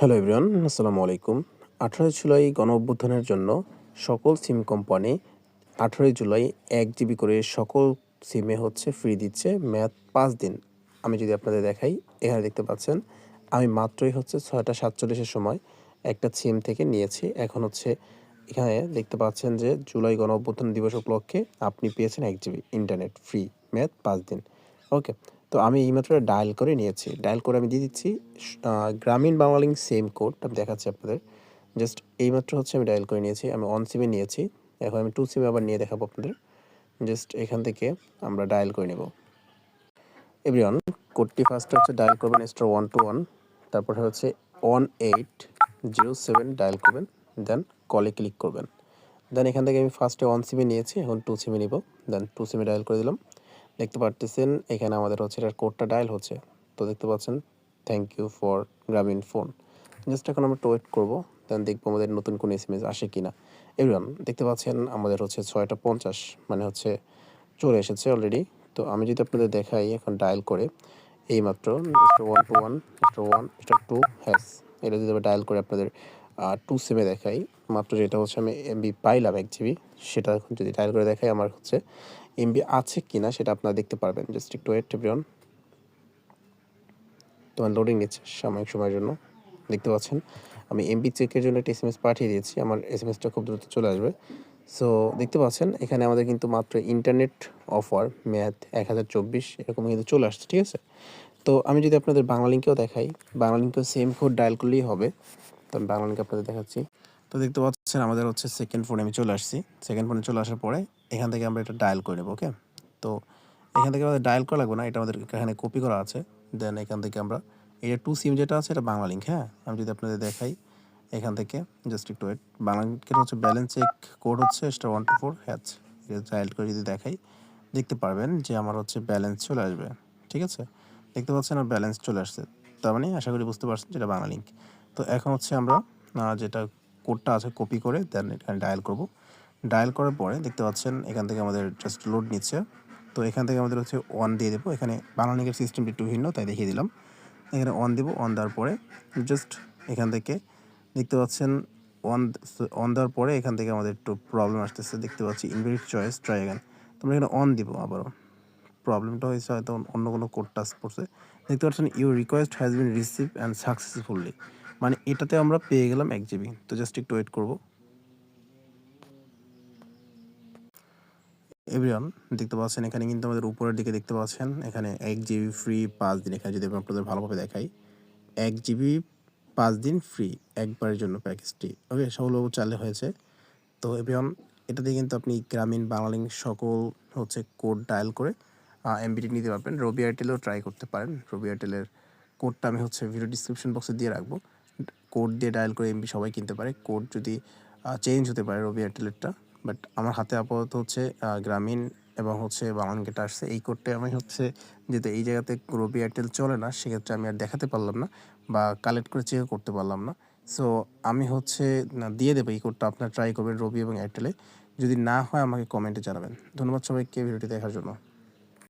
Hello everyone আসসালামু আলাইকুম। আঠারোই জুলাই গণ অভ্যুত্থানের জন্য সকল সিম কোম্পানি আঠারোই জুলাই এক জিবি করে সকল সিমে হচ্ছে ফ্রি দিচ্ছে ম্যাথ পাঁচ দিন। আমি যদি আপনাদের দেখাই, এখানে দেখতে পাচ্ছেন, আমি মাত্রই হচ্ছে ছয়টা সাতচল্লিশের সময় একটা সিম থেকে নিয়েছি। এখন হচ্ছে এখানে দেখতে পাচ্ছেন যে জুলাই গণ অভ্যুত্থান দিবস উপলক্ষে আপনি পেয়েছেন এক জিবি ইন্টারনেট ফ্রি ম্যাথ পাঁচ দিন। ওকে তো আমি এইমাত্র ডায়াল করে নিয়েছি। ডায়াল করে আমি দিয়ে দিচ্ছি গ্রামীণ বাংলালিংক সেম কোড আমি দেখাচ্ছি আপনাদের। জাস্ট এইমাত্র হচ্ছে আমি ডায়াল করে নিয়েছি, আমি অন সিমে নিয়েছি। এখন আমি টু সিমে আবার নিয়ে দেখাবো আপনাদের। জাস্ট এখান থেকে আমরা ডায়াল করে নেব। এভরিওয়ান কোডটি ফার্স্ট হচ্ছে ডায়াল করবেন স্টার ওয়ান টু ওয়ান তারপরে হচ্ছে one eight zero seven dial করবেন দেন কলে ক্লিক করবেন। দেন এখান থেকে আমি ফার্স্টে ওয়ান সিমে নিয়েছি, এখন টু সিমে নিব। দেন টু সিমে ডায়াল করে দিলাম। দেখতে পারতেছেন, এখানে আমাদের হচ্ছে এটার কোডটা ডায়াল হচ্ছে। তো দেখতে পাচ্ছেন thank you for Grameenphone just এখন আমরা ওয়েট করব দেন দেখব আমাদের নতুন কোনো এস এম এস আসে কিনা। এভরিওয়ান দেখতে পাচ্ছেন, আমাদের হচ্ছে ছয়টা পঞ্চাশ মানে হচ্ছে চলে এসেছে অলরেডি তো আমি যদি আপনাদের দেখাই এখন ডায়াল করে, এইমাত্র one two one one two hash এটা যদি ডায়াল করে আপনাদের টু সেমে দেখাই। মাত্র যেটা হচ্ছে আমি এমবি পাইলাম এক জিবি সেটা এখন যদি ডায়াল করে দেখাই, আমার হচ্ছে এমবি আছে কি না সেটা আপনারা দেখতে পারবেন। জাস্ট একটু ওয়েট এভরিওয়ান তোমার লোডিং নিচ্ছে সাময়িক সময়ের জন্য। দেখতে পাচ্ছেন, আমি এমবি চেকের জন্য একটা এস এম এস পাঠিয়ে দিয়েছি। আমার এস এম এসটা খুব দ্রুত চলে আসবে। সো দেখতে পাচ্ছেন, এখানে আমাদের কিন্তু মাত্র ইন্টারনেট অফার ম্যাথ এক হাজার চব্বিশ, এরকম কিন্তু চলে আসছে, ঠিক আছে? তো আমি যদি আপনাদের বাংলা লিঙ্কেও দেখাই, বাংলা লিঙ্কেও সেম কোড ডায়াল করলেই হবে। তো বাংলা লিঙ্ক আপনাদের দেখাচ্ছি। তো দেখতে পাচ্ছেন আমাদের হচ্ছে সেকেন্ড ফোনে আমি চলে আসছি। সেকেন্ড ফোনে চলে আসার পরে এখান থেকে আমরা এটা ডায়াল করে নেব ওকে তো এখান থেকে আমাদের ডায়াল করা লাগবে না, এটা আমাদের এখানে কপি করা আছে। দেন এখান থেকে আমরা এটা টু সিম যেটা আছে, এটা বাংলা লিঙ্ক হ্যাঁ? আমি যদি আপনাদের দেখাই এখান থেকে জাস্ট একটু ওয়েট বাংলা লিঙ্কের হচ্ছে ব্যালেন্স চেক কোড হচ্ছে star one two four hash dial করে যদি দেখাই, দেখতে পারবেন যে আমার হচ্ছে ব্যালেন্স চলে আসবে, ঠিক আছে? দেখতে পাচ্ছেন আমার ব্যালেন্স চলে আসছে। তার মানে আশা করি বুঝতে পারছেন যেটা বাংলা লিঙ্ক তো এখন হচ্ছে আমরা যেটা কোডটা আছে কপি করে দেন এখানে ডায়াল করব। ডায়াল করার পরে দেখতে পাচ্ছেন এখান থেকে আমাদের জাস্ট লোড নিচ্ছে। তো এখান থেকে আমাদের হচ্ছে অন দিয়ে দেবো। এখানে বাংলা লিঙ্কের সিস্টেমটি একটু ভিন্ন, তাই দেখিয়ে দিলাম। এখানে অন দেবো অন দেওয়ার পরে জাস্ট এখান থেকে দেখতে পাচ্ছেন অন অন দেওয়ার পরে এখান থেকে আমাদের একটু প্রবলেম আসতেছে। দেখতে পাচ্ছি ইনভেরিট চয়েস ট্রাই অ্যাগান তোমরা এখানে অন দিব আবারও। প্রবলেমটা হয়েছে হয়তো অন্য কোনো কোড টাচ করছে দেখতে পাচ্ছেন your request has been receive and successfully মানে এটাতে আমরা পেয়ে গেলাম এক জিবি। তো জাস্ট একটু ওয়েট করব। এভরিওয়ান দেখতে পাচ্ছেন, এখানে কিন্তু আমাদের উপরের দিকে দেখতে পাচ্ছেন, এখানে এক জিবি ফ্রি পাঁচ দিন এখানে যদি আমি আপনাদের ভালোভাবে দেখাই, এক জিবি পাঁচ দিন ফ্রি একবারের জন্য প্যাকেজটি ওকে সফলভাবে চালে হয়েছে। তো এভরিওয়ান এটা দিয়ে কিন্তু আপনি গ্রামীণ বাংলালিঙ্ক সকল হচ্ছে কোড ডায়াল করে এমবিটি নিতে পারবেন। রবি এয়ারটেলেও ট্রাই করতে পারেন। রবি এয়ারটেলের কোডটা আমি হচ্ছে ভিডিও ডিসক্রিপশন বক্সে দিয়ে রাখব। কোড দিয়ে ডায়াল করে এমবি সবাই কিনতে পারে। কোড যদি চেঞ্জ হতে পারে রবি এয়ারটেলেরটা বাট আমার হাতে আপাতত হচ্ছে গ্রামীণ এবং হচ্ছে বাংলালিঙ্কেটা আসছে এই কোডটা আমি হচ্ছে যেহেতু এই জায়গাতে রবি এয়ারটেল চলে না, সেক্ষেত্রে আমি আর দেখাতে পারলাম না বা কালেক্ট করে চেকও করতে পারলাম না। সো আমি হচ্ছে দিয়ে দেবো এই কোডটা, আপনারা ট্রাই করবেন রবি এবং এয়ারটেলে যদি না হয় আমাকে কমেন্টে জানাবেন। ধন্যবাদ সবাইকে, ভিডিওটি দেখার জন্য।